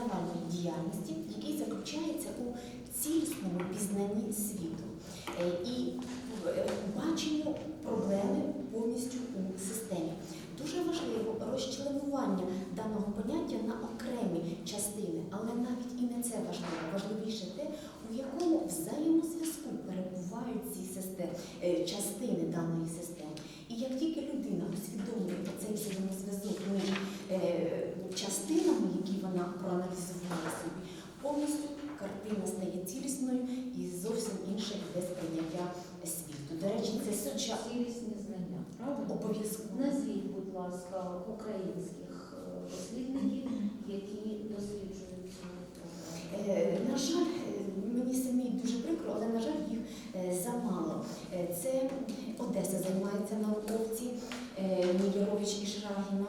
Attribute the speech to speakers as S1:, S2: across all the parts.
S1: пізнавальної діяльності, який заключається у цілісному пізнанні світу е, і е, баченню проблеми повністю у системі. Дуже важливо розчленування даного поняття на окремі частини, але навіть і не це важливо. Важливіше те, у якому взаємозв'язку перебувають ці системи, е, частини даної системи. І як тільки людина усвідомлює цей взаємозв'язок між частинами, вона проаналізувала собі, повністю картина стає цілісною і зовсім інше йде сприйняття світу. До речі, це суча
S2: Цілісні знання, правда?
S1: обов'язково.
S2: Назвіть, будь ласка, українських е, дослідників, які досліджують цю.
S1: Е, На жаль, е, мені самі дуже прикро, але на жаль, їх замало. Це Одеса займається науковці Мілірович і Шрагіна.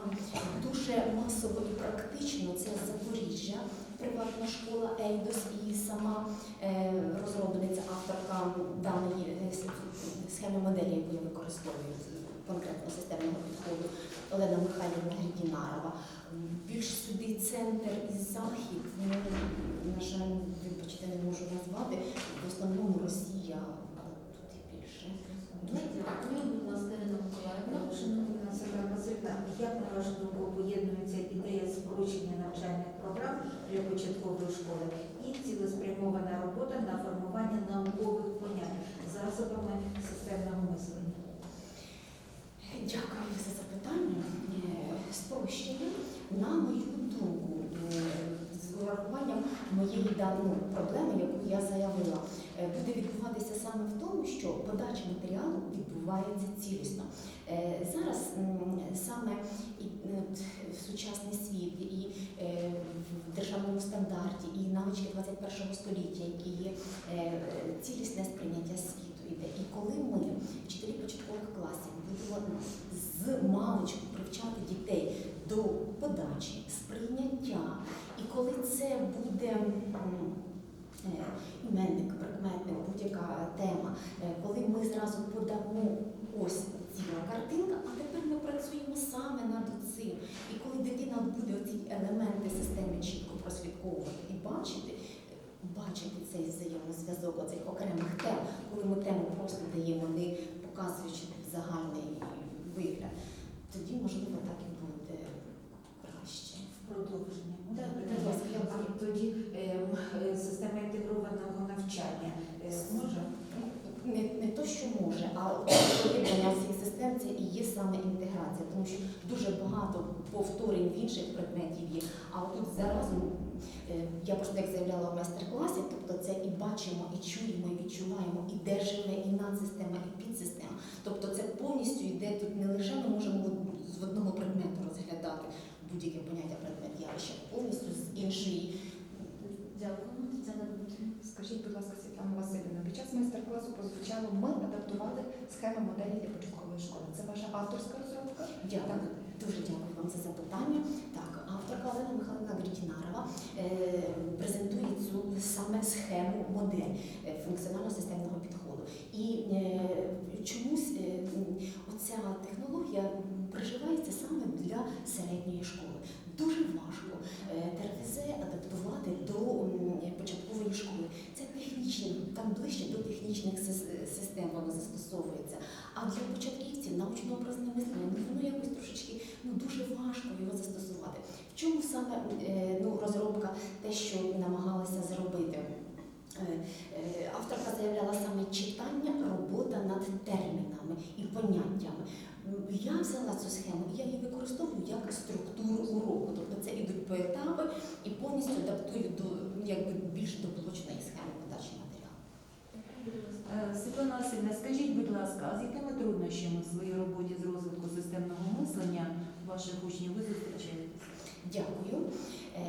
S1: Дуже масово і практично це Запоріжжя, приватна школа Ейдос і сама е, розробниця, авторка даної е, схеми моделі, яку я використовую конкретно системного підходу, Олена Михайлівна Грідінарова. Більш сюди центр і захід, ну, на жаль, вибачте, не можу назвати. В основному Росія, але тут і більше.
S2: Дуже дякую, будь ласка, Ірина Миколаївна.
S3: Шановна Сергія Васильівна, як на вашу думку поєднується ідея скорочення навчальних програм для початкової школи і цілеспрямована робота на формування наукових понять засобами системного мислення?
S1: Дякую за запитання. Е, Спрощення, на мою думку, е, з урахуванням моєї даної проблеми, яку я заявила, е, буде відбуватися саме в тому, що подача матеріалу відбувається цілісно. Е, Зараз саме е, в сучасний світ, і е, в державному стандарті, і навички 21 століття, які є цілісне сприйняття світу іде. І коли ми, вчителі початкових класів, будемо з маличку привчати дітей до подачі, сприйняття, і коли це буде іменник, прикметник, будь-яка тема, е, коли ми зразу подамо ось ціла картинка, а тепер ми працюємо саме над цим. І коли дитина буде ці елементи системи чітко прослідковувати і бачити, бачити цей взаємозв'язок оцих окремих тем, коли ми тему просто даємо, не показуючи загальний вигляд, тоді можливо так і буде краще.
S3: Продовження.
S1: Так,
S3: Можна?
S1: будь ласка, я
S3: А Тоді ем, е, система інтегрованого навчання е, зможе?
S1: Не, не то, що може, а поєднання всіх систем це і є саме інтеграція, тому що дуже багато повторень в інших предметів є. А тут зараз е, я просто як заявляла в майстер-класі, тобто це і бачимо, і чуємо, і відчуваємо, і де живе і надсистема, і підсистема. Тобто це повністю йде тут не лише ми можемо з одного предмету розглядати будь-яке поняття предмет явища, повністю з іншої.
S2: Дякую,
S4: Скажіть, будь ласка, Світлана Васильівна, під час майстер-класу прозвучало, ми адаптували схеми моделі для початкової школи. Це ваша авторська розробка?
S1: Дякую. Дуже дякую вам за запитання. Так, авторка Олена Михайловна Грідінарова е, презентує цю саме схему модель е, функціонально-системного підходу. І е, чомусь е, оця технологія приживається саме для середньої школи. Дуже важко е, ТРВЗ адаптувати до м, початкової школи. Це технічні, там ближче до технічних сис- систем воно застосовується. А для початківців научно-образне мислення ну, воно якось трошечки ну, дуже важко його застосувати. В чому саме е, ну, розробка, те, що намагалася зробити? Е, е, Авторка заявляла саме читання, робота над термінами і поняттями. Я взяла цю схему, я її використовую як структуру уроку. Тобто це ідуть по етапи і повністю адаптую до якби більш до блочної схеми подачі
S5: Світлана Васильівна, скажіть, будь ласка, а з якими труднощами в своїй роботі з розвитку системного мислення ваших учнів ви зустрічаєтесь?
S1: Дякую. Е,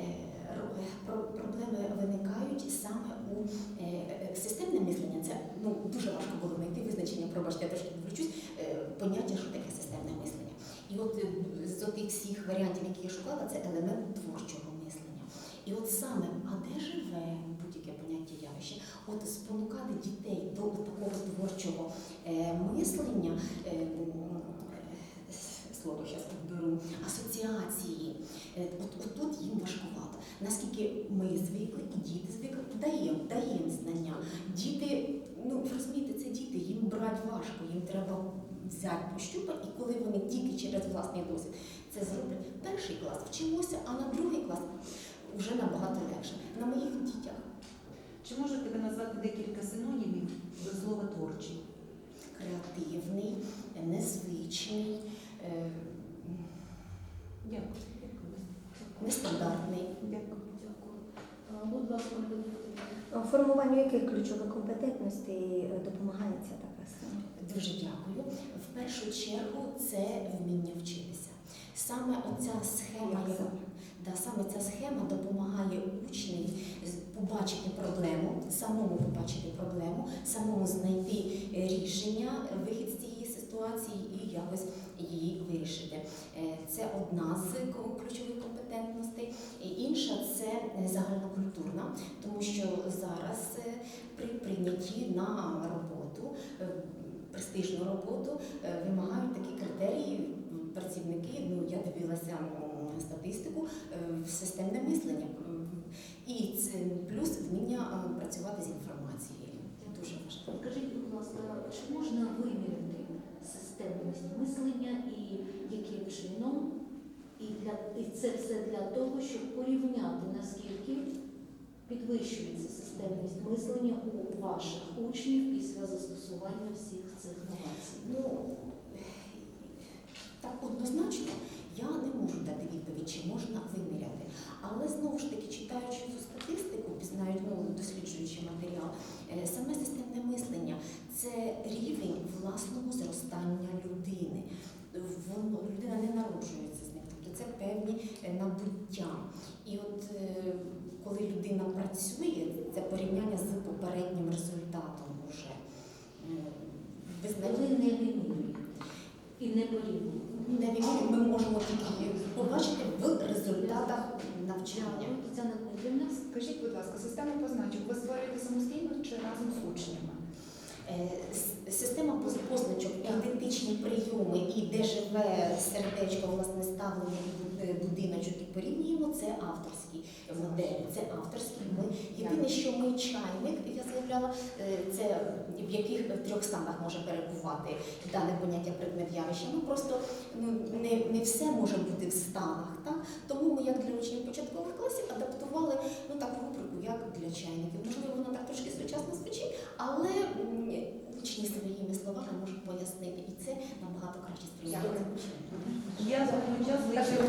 S1: про- Проблеми виникають саме у е, е, системне мислення. Це ну дуже важко було знайти визначення, пробачте, я трошки е, поняття, що таке системне мислення. І от е, з тих всіх варіантів, які я шукала, це елемент творчого мислення. І от саме, а де живе будь-яке поняття явище, от спонукати дітей до такого творчого е, мислення. е, е, Слово зараз підберу асоціації. Е, От, от тут їм важкувато. наскільки ми звикли, і діти звикли, даємо, даємо знання. Діти, ну розумієте, це діти, їм брати важко, їм треба взяти, пощупати, і коли вони тільки через власний досвід це зроблять, перший клас вчимося, а на другий клас вже набагато легше. На моїх дітях
S5: Чи можете ви назвати декілька синонімів до слова творчий?
S1: креативний, незвичний, е,
S5: Дякую.
S1: нестандартний.
S5: Дякую.
S2: Дякую. Будь ласка,
S6: Формуванню яких ключових компетентностей е, допомагає ця така схема?
S1: Дуже дякую. В першу чергу це вміння вчитися. Саме оця схема,
S6: Як?
S1: Да, саме ця схема допомагає учневі побачити проблему, самому побачити проблему, самому знайти е, рішення, вихід з цієї ситуації і якось її вирішити. Е, Це одна з ключових компетентностей. Інша це е, загальнокультурна, тому що зараз е, при прийнятті на роботу, е, престижну роботу, е, вимагають такі критерії. Працівники, я дивилася статистику, е, в системне мислення. І це плюс вміння е, працювати з інформацією. Дуже важливо.
S2: Скажіть, будь ласка, чи можна виміряти системність мислення і яким чином? І, для, і це все для того, щоб порівняти, наскільки підвищується системність мислення у ваших учнів після застосування всіх цих новацій.
S1: Так однозначно я не можу дати відповідь, чи можна виміряти. Але знову ж таки, читаючи цю статистику, пізнають, ну, досліджуючи матеріал, е, саме системне мислення це рівень власного зростання людини. Людина не народжується з ним, тобто це певні е, набуття. І от е, коли людина працює, це порівняння з попереднім результатом вже. М, Ви знаєте,
S2: не вимірюєте і не порівнюєте.
S1: На війні ми можемо тільки побачити в результатах навчання.
S2: Тетяна Дмитрівна.
S4: Скажіть, будь ласка, систему позначок ви створюєте самостійно чи разом з учнями?
S1: Е, Система позначок, ідентичні прийоми і де живе сердечко, власне ставлення і бу- е, будиночок і порівнюємо, це авторські моделі. Це авторські. Ми єдине, що ми чайник, я заявляла, е, це в яких в трьох станах може перебувати дане поняття предмет явища. Ми просто ну, не, не все може бути в станах. Так? Тому ми, як для учнів початкових класів, адаптували ну так рубрику, як для чайників. Можливо, воно так трошки сучасно звучить, але учні своїми словами можуть пояснити, і це набагато краще сприймається.
S5: Я за час